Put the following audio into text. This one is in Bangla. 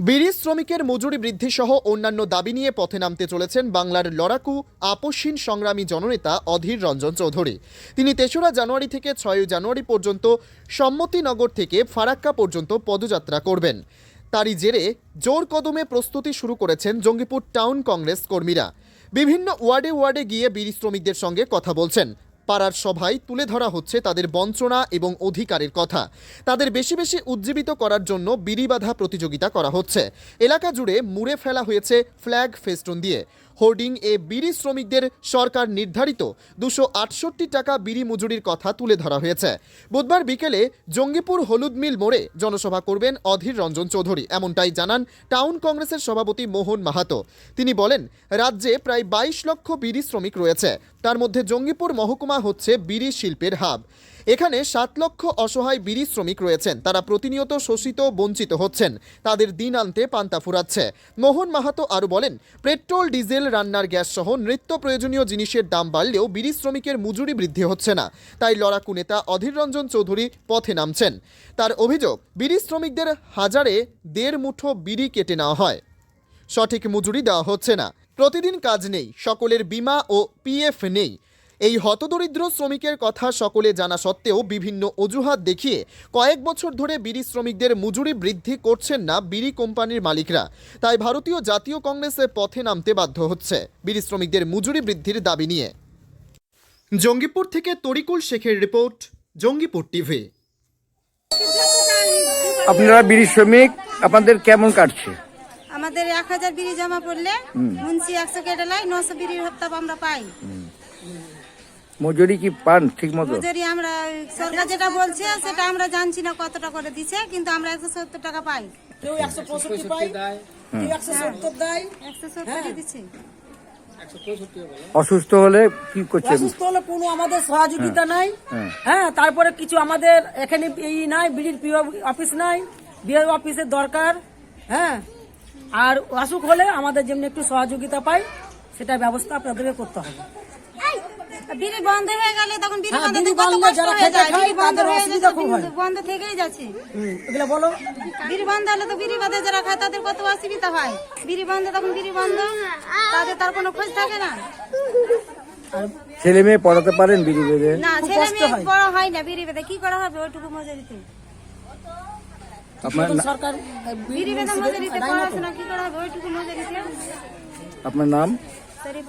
বিড়ি শ্রমিকের মজুরি বৃদ্ধি সহ অন্যান্য দাবি নিয়ে পথে নামতে চলেছেন বাংলার লড়াকু আপসহীন সংগ্রামী জননেতা অধীর রঞ্জন চৌধুরী। তিনি তেসরা জানুয়ারি থেকে ছয় জানুয়ারি পর্যন্ত সম্মতিনগর থেকে ফারাক্কা পর্যন্ত পদযাত্রা করবেন। তারই জেরে জোর কদমে প্রস্তুতি শুরু করেছেন জঙ্গিপুর টাউন কংগ্রেস কর্মীরা। বিভিন্ন ওয়ার্ডে ওয়ার্ডে গিয়ে বিড়ি শ্রমিকদের সঙ্গে কথা বলছেন পাড়ার সভায় তুলে ধরা হচ্ছে তাদের বঞ্চনা এবং অধিকারের কথা। তাদের বেশি বেশি উজ্জীবিত করার জন্য বিড়ি প্রতিযোগিতা করা হচ্ছে। এলাকা জুড়ে মুড়ে ফেলা হয়েছে ফ্ল্যাগ ফেস্টুন দিয়ে। হোর্ডিং এ বিড়ি শ্রমিকদের সরকার নির্ধারিত দুশো আটষট্টি টাকা বিড়ি মজুরির কথা তুলে ধরা হয়েছে। বুধবার বিকেলে জঙ্গিপুর হলুদ মিল মোড়ে জনসভা করবেন অধীর রঞ্জন চৌধুরী, এমনটাই জানান টাউন কংগ্রেসের সভাপতি মোহন মাহাতো। তিনি বলেন, রাজ্যে প্রায় বাইশ লক্ষ বিড়ি শ্রমিক রয়েছে। তার মধ্যে জঙ্গিপুর মহকুমা হচ্ছে বিড়ি শিল্পের হাব। এখানে সাত লক্ষ অসহায় বিড়ি শ্রমিক রয়েছেন। তারা প্রতিনিয়ত শোষিত, বঞ্চিত হচ্ছেন। তাদের দিন আনতে পান্তা ফুরাচ্ছে। মোহন মাহাতো আরও বলেন, পেট্রোল, ডিজেল, রান্নার গ্যাস সহ নিত্য প্রয়োজনীয় জিনিসের দাম বাড়লেও বিড়ি শ্রমিকের মজুরি বৃদ্ধি হচ্ছে না। তাই লড়াকু নেতা অধীর রঞ্জন চৌধুরী পথে নামছেন। তার অভিযোগ, বিড়ি শ্রমিকদের হাজারে দেড় মুঠো বিড়ি কেটে নেওয়া হয়। সঠিক মজুরি দেওয়া হচ্ছে না। প্রতিদিন কাজ নেই। সকলের বিমা ও পিএফ নেই। এই হতদরিদ্র শ্রমিকের কথা সকলে জানা সত্ত্বেও বিভিন্ন অজুহাত দেখিয়ে কয়েক বছর ধরে বিড়ি শ্রমিকদের মজুরি বৃদ্ধি করছেন না বিড়ি কোম্পানির মালিকরা। তাই ভারতীয় জাতীয় কংগ্রেসের পথে নামতে বাধ্য হচ্ছে বিড়ি শ্রমিকদের মজুরি বৃদ্ধির দাবি নিয়ে। জঙ্গিপুর থেকে তরিকুল শেখের রিপোর্ট জঙ্গিপুর টিভি। আপনারা বিড়ি শ্রমিক আপনাদের কেমন কাটছে? আমাদের এক হাজার বিড়ি জমা পড়লে মুন্সি একশো কেটে লাই নশো বিড়ির হপ্তাহ আমরা পাই। মজুরি কি পান ঠিক মতো মজুরি আমরা সরকার যেটা বলছে সেটা আমরা জানছি না কতটা করে দিছে কিন্তু আমরা একশো সত্তর টাকা পাই। কেউ একশো পঁয়ষট্টি পায় কেউ একশো সত্তর দেয়। একশো সত্তর দিচ্ছে। অসুস্থ হলে কি করছে? অসুস্থ হলে কোনো আমাদের সহযোগিতা নাই। হ্যাঁ তারপরে কিছু আমাদের এখানে এই নাই বিডির পিও অফিস নাই বিও অফিসের দরকার। হ্যাঁ আর অসুখ হলে আমাদের যেমনি একটু সহযোগিতা পাই সেটা ব্যবস্থা আপনাদেরকে করতে হবে। বিড়ি বন্ধ হয়ে গেলে তখন বিড়ি হ্যাঁ, বন্ধ কত কষ্ট হয়ে যায়? বিড়ি বন্ধ তাদের হয়ে অসুবিধা খুব হয়। বন্ধ থেকেই যাচ্ছে। এগুলো বলো। বিড়ি বন্ধ হলে তো বিড়ি বাদে যারা খায় তাদের কত অসুবিধা হয়? বিড়ি বন্ধ তখন বিড়ি বন্ধ? তাদের তার কোনো খোঁজ থাকে না। ছেলে মেয়ে পড়াতে পারেন বিড়ি বেঁধে? না ছেলে মেয়ে হয়। হয় না বিড়ি বেঁধে। কি করা হবে ওইটুকু মজুরিতে আপনার সরকার বিড়ি বেঁধে মজুরিতে পড়াশোনা কি করা হবে? ওইটুকু মজুরিতে আপনার নাম? শরীফ